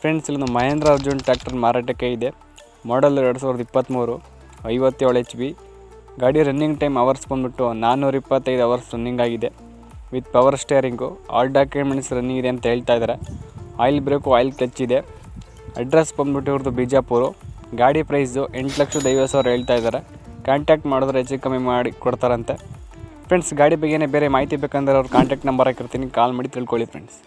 Friends ಇಲ್ಲೊಂದು Mahendra Arjun tractor ಮಾರಾಟಕ್ಕೆ ಇದೆ. ಮಾಡಲ್ ಎರಡು ಸಾವಿರದ ಇಪ್ಪತ್ತ್ಮೂರು ಐವತ್ತೇಳು ಎಚ್ ಬಿ ಗಾಡಿ ರನ್ನಿಂಗ್ ಟೈಮ್ ಅವರ್ಸ್ ಬಂದ್ಬಿಟ್ಟು ನಾನ್ನೂರ ಇಪ್ಪತ್ತೈದು ಅವರ್ಸ್ ರನ್ನಿಂಗ್ ಆಗಿದೆ. With power steering all documents running ಇದೆ ಅಂತ ಹೇಳ್ತಾ ಇದ್ದಾರೆ ಆಯಿಲ್ ಬ್ರೇಕು ಆಯಿಲ್ ಕ್ಲಚ್ ಇದೆ. ಅಡ್ರೆಸ್ ಬಂದ್ಬಿಟ್ಟು ಇವ್ರದ್ದು ಬಿಜಾಪುರು. ಗಾಡಿ ಪ್ರೈಸು ಎಂಟು ಲಕ್ಷದ ಐವತ್ತು ಸಾವಿರ ಹೇಳ್ತಾ ಇದ್ದಾರೆ ಕಾಂಟ್ಯಾಕ್ಟ್ ಮಾಡಿದ್ರೆ ಹೆಚ್ಚು ಕಮ್ಮಿ ಮಾಡಿ ಕೊಡ್ತಾರಂತೆ. ಫ್ರೆಂಡ್ಸ್ ಗಾಡಿ ಬಗ್ಗೆನೇ ಬೇರೆ ಮಾಹಿತಿ ಬೇಕಂದ್ರೆ ಅವ್ರ ಕಾಂಟ್ಯಾಕ್ಟ್ ನಂಬರ್ ಹಾಕಿರ್ತೀನಿ. ಕಾಲ್ ಮಾಡಿ ತಿಳ್ಕೊಳ್ಳಿ ಫ್ರೆಂಡ್ಸ್